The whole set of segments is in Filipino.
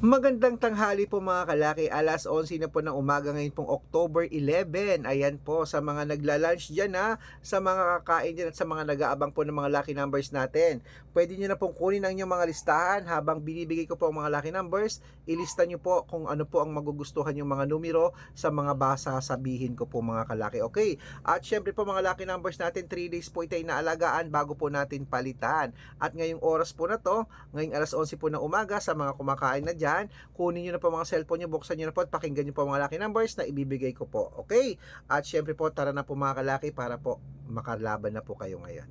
Magandang tanghali po mga kalaki. Alas 11 na po ng umaga ngayon pong October 11. Ayan po sa mga nagla-lunch dyan ha, sa mga kakain dyan at sa mga nag-aabang po ng mga lucky numbers natin. Pwede nyo na pong kunin ang inyong mga listahan habang binibigay ko po ang mga lucky numbers. Ilista nyo po kung ano po ang magugustuhan yung mga numero sa mga basa sabihin ko po mga kalaki. Okay? At syempre po mga lucky numbers natin, 3 days po ito ay naalagaan bago po natin palitan. At ngayong oras po na to, ngayong alas 11 po ng umaga sa mga kumakain na dyan, kunin nyo na po mga cellphone nyo, buksan nyo na po at pakinggan nyo po mga lucky numbers na ibibigay ko po. Okay? At syempre po, tara na po mga kalaki para po makalaban na po kayo ngayon.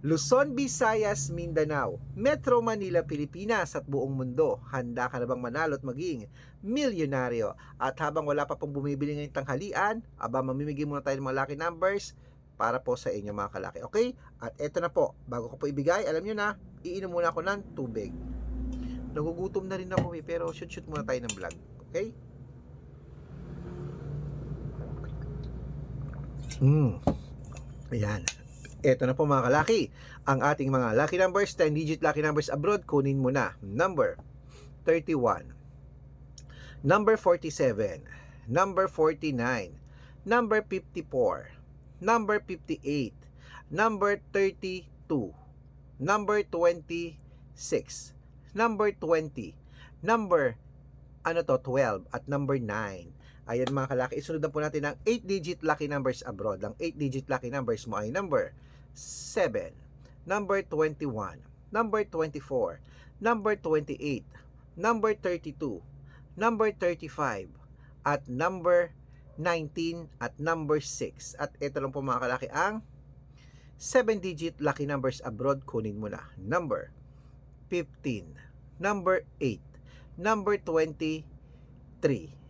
Luzon, Visayas, Mindanao, Metro Manila, Pilipinas at buong mundo. Handa ka na bang manalo at maging milyonaryo? At habang wala pa pong bumibili ngayong tanghalian, aba mamimigay muna tayo ng mga lucky numbers para po sa inyo mga kalaki. Okay? At eto na po, bago ko po ibigay, alam nyo na, iinom muna ako ng tubig. Nagugutom na rin ako eh, pero shoot-shoot muna tayo ng vlog. Okay? Hmm. Ayan. Ito na po mga kalaki. Ang ating mga lucky numbers, 10-digit lucky numbers abroad, kunin mo na. Number 31. Number 47. Number 49. Number 54. Number 58. Number 32. Number 26. Number 20. Number ano to 12 at number 9. Ayan mga kalaki, isunod na po natin ang 8-digit lucky numbers abroad. Ang 8-digit lucky numbers mo ay number 7, number 21, number 24, number 28, number 32, number 35, at number 19 at number 6. At ito lang po mga kalaki ang 7-digit lucky numbers abroad. Kunin mo na. Number 15, number 8, number 23,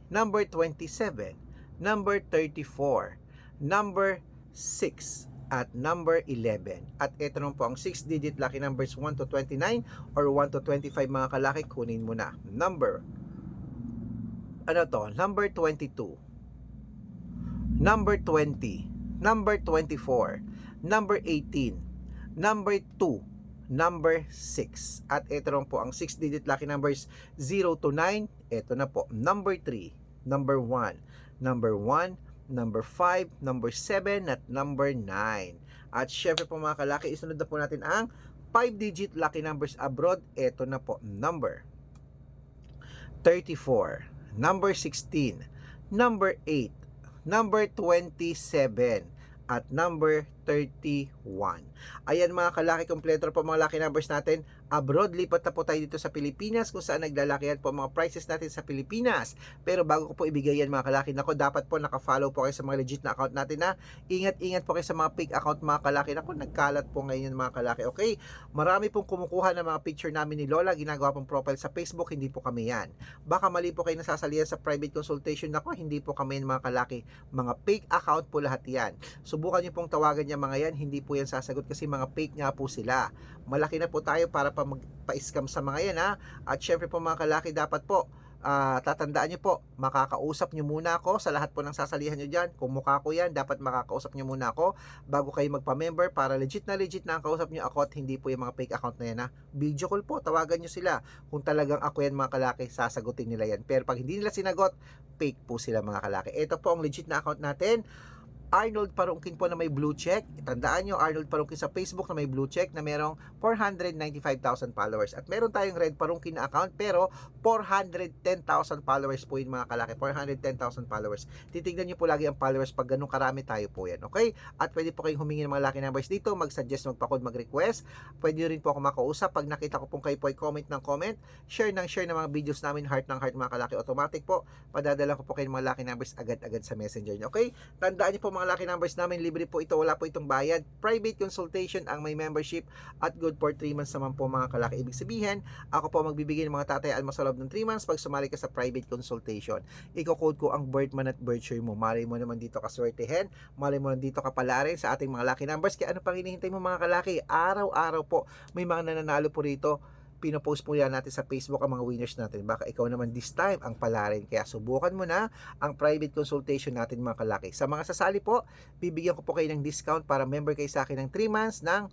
number 27, number 34, number 6, at number 11. At ito naman po ang 6-digit lucky numbers 1 to 29 or 1 to 25 mga kalaki, kunin mo na. Number, ano to? Number 22, number 20, number 24, number 18, number 2, number 6. At ito naman po ang 6-digit lucky numbers 0 to 9. Ito na po, number 3, number 1, number 1, number 5, number 7, at number 9. At syempre po mga kalaki, isunod na po natin ang 5-digit lucky numbers abroad. Ito na po, number 34, number 16, number 8, number 27, at number 31. Ayan mga kalaki, kompleto po mga lucky numbers natin. Abroad, lipat na po tayo dito sa Pilipinas kung saan naglalakihan po mga prices natin sa Pilipinas. Pero bago ko po ibigay yan mga kalaki, nako dapat po nakafollow po kayo sa mga legit na account natin na ingat-ingat po kayo sa mga fake account mga kalaki. Nako, nagkalat po ngayon mga kalaki. Okay, marami pong kumukuha ng mga picture namin ni Lola, ginagawa pong profile sa Facebook, hindi po kami yan. Baka mali po kayo nasasalihan sa private consultation. Nako, hindi po kami yan mga kalaki. Mga fake account po lahat yan. Subukan nyo pong tawagan niya mga yan, hindi po yan sasagot kasi mga fake nga po sila. Malaki na po tayo para pa magpa-scam sa mga yan ha. At syempre po mga kalaki dapat po ah, tatandaan nyo po, makakausap nyo muna ako sa lahat po ng sasalihan nyo dyan. Kung mukha ko yan, dapat makakausap nyo muna ako bago kayo magpa-member para legit na legit na ang kausap nyo ako at hindi po yung mga fake account na yan ha. Video call po, tawagan nyo sila. Kung talagang ako yan mga kalaki, sasagutin nila yan. Pero pag hindi nila sinagot, fake po sila mga kalaki. Ito po ang legit na account natin. Arnold Parungkin po na may blue check. Tandaan nyo, Arnold Parungkin sa Facebook na may blue check na merong 495,000 followers. At meron tayong Red Parungkin na account pero 410,000 followers po yun mga kalaki. 410,000 followers. Titignan nyo po lagi ang followers pag ganun karami tayo po yan. Okay? At pwede po kayong humingi ng mga lucky numbers dito. Mag-suggest, magpa-code, mag-request. Pwede rin po ako makausap. Pag nakita ko pong kayo po ay comment ng comment. Share ng share ng mga videos namin. Heart ng heart mga kalaki. Automatic po. Padadala ko po kayo ng mga lucky numbers agad-agad sa messenger nyo. Okay? Tandaan nyo po mga lucky numbers namin. Libre po ito. Wala po itong bayad. Private consultation ang may membership at good for 3 months naman po mga kalaki. Ibig sabihin, ako po magbibigay ng mga tatay alma sa loob ng 3 months pag sumali ka sa private consultation. Iko-code ko ang birth month at year mo. Malay mo naman dito kaswertehin. Malay mo naman dito kapalarin sa ating mga lucky numbers. Kaya ano pang hinihintay mo mga kalaki? Araw-araw po may mga nananalo po rito pinopost po yan natin sa Facebook ang mga winners natin. Baka ikaw naman this time ang palarin. Kaya subukan mo na ang private consultation natin mga kalaki. Sa mga sasali po, bibigyan ko po kayo ng discount para member kayo sa akin ng 3 months ng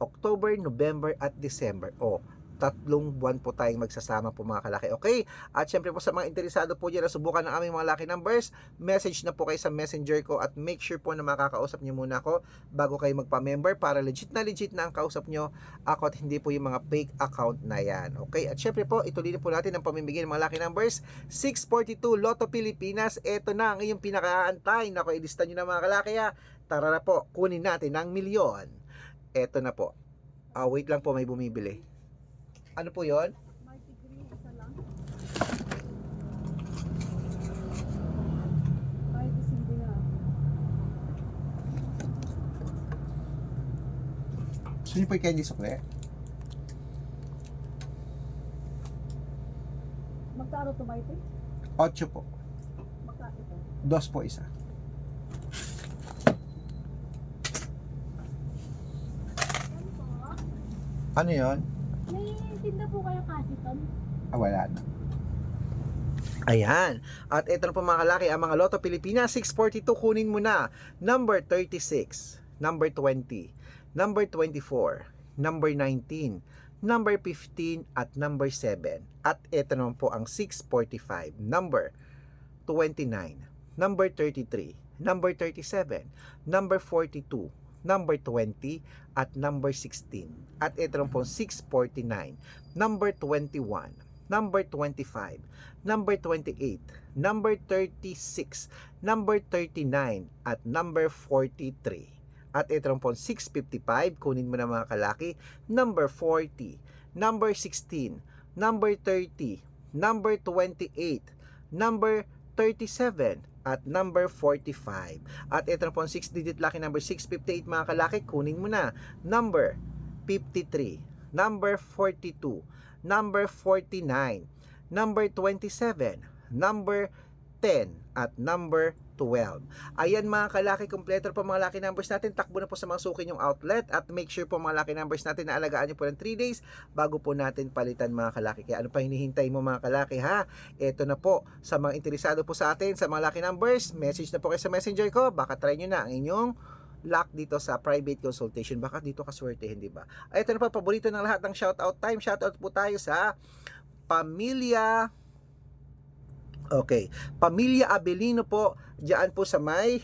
October, November at December. O, tatlong buwan po tayong magsasama po mga kalaki. Okay? At syempre po sa mga interesado po dyan na subukan ng aming mga lucky numbers, message na po kayo sa messenger ko at make sure po na makakausap nyo muna ako bago kayo magpa-member para legit na legit na ang kausap nyo ako at hindi po yung mga fake account na yan. Okay? At syempre po, ituloy po natin ang pamimigay ng mga lucky numbers. 642 Lotto Pilipinas. Ito na ang iyong pinakaantay. Nako, ilista nyo na mga kalaki ha. Tara na po, kunin natin ang milyon. Ito na po. Ah, wait lang po, may bumibili. Ano po yon? Gusto niyo po yung candy sukle? Magkano to Mighty? 8 po. Magkano ito? Dos po isa. Ano? Ano yon? Tinda po kayo kasiton? Ah, wala na. Ayan. At ito na po mga kalaki, ang mga Lotto Pilipinas, 642, kunin mo na. Number 36, number 20, number 24, number 19, number 15, at number 7. At ito naman po ang 645, number 29, number 33, number 37, number 42, number 20, at number 16. At ito naman po ang 649, number 21, number 25, number 28, number 36, number 39, at number 43. At ito po ang 655, kunin mo na mga kalaki, number 40, number 16, number 30, number 28, number 37, at number 45. At ito po ang 6-digit lucky number 658 mga kalaki, kunin mo na. Number 53, number 42, number 49, number 27, number 10, at number 12. Ayan mga kalaki, kompleto po mga lucky numbers natin. Takbo na po sa mga suki yung outlet at make sure po mga lucky numbers natin na alagaan nyo po ng 3 days bago po natin palitan mga kalaki. Kaya ano pa hinihintay mo mga kalaki ha? Ito na po sa mga interesado po sa atin sa mga lucky numbers. Message na po kayo sa messenger ko. Baka try nyo na ang inyong luck dito sa private consultation. Baka dito kaswertehin, di ba? Ito na po, paborito ng lahat ng shoutout time. Shoutout po tayo sa Pamilya Okay. Pamilya Abelino po, diyan po sa may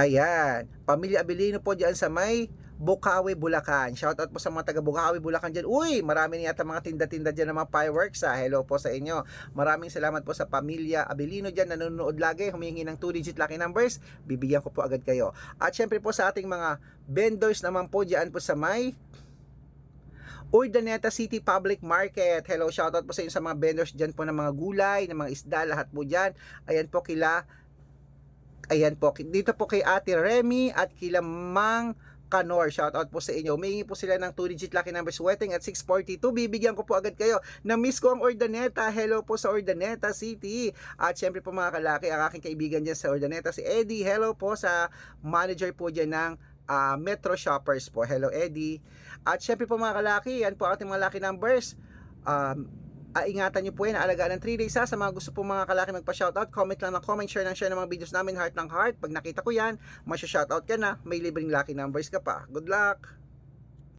Ayan. Pamilya Abelino po diyan sa may Bukawi, Bulacan. Shoutout po sa mga taga Bukawi, Bulacan dyan. Uy, marami na yata mga tinda-tinda dyan ng mga fireworks. Ha? Hello po sa inyo. Maraming salamat po sa pamilya Abilino dyan. Nanonood lagi. Humingi ng 2-digit lucky numbers. Bibigyan ko po agad kayo. At syempre po sa ating mga vendors naman po dyan po sa may Urdaneta City Public Market. Hello, shoutout po sa inyo sa mga vendors dyan po ng mga gulay, ng mga isda, lahat po dyan. Ayan po kila, ayan po, dito po kay Ate Remy at kila Mang Kanor. Shoutout po sa inyo. Humingi po sila ng 2-digit lucky numbers wedding at 642. Bibigyan ko po agad kayo. Na-miss ko ang Urdaneta. Hello po sa Urdaneta City. At syempre po mga kalaki, ang aking kaibigan dyan sa Urdaneta, si Eddie. Hello po sa manager po dyan ng ah, Metro Shoppers po. Hello Eddie. At syempre po mga kalaki, yan po ating mga lucky numbers. Um, ah, ingatan nyo po yan, alagaan ng 3 days ha. Sa mga gusto po mga kalaki magpa-shoutout, comment lang ng comment, share ng share ng mga videos namin, heart ng heart. Pag nakita ko yan, masya-shoutout ka na, may libreng lucky numbers ka pa. Good luck!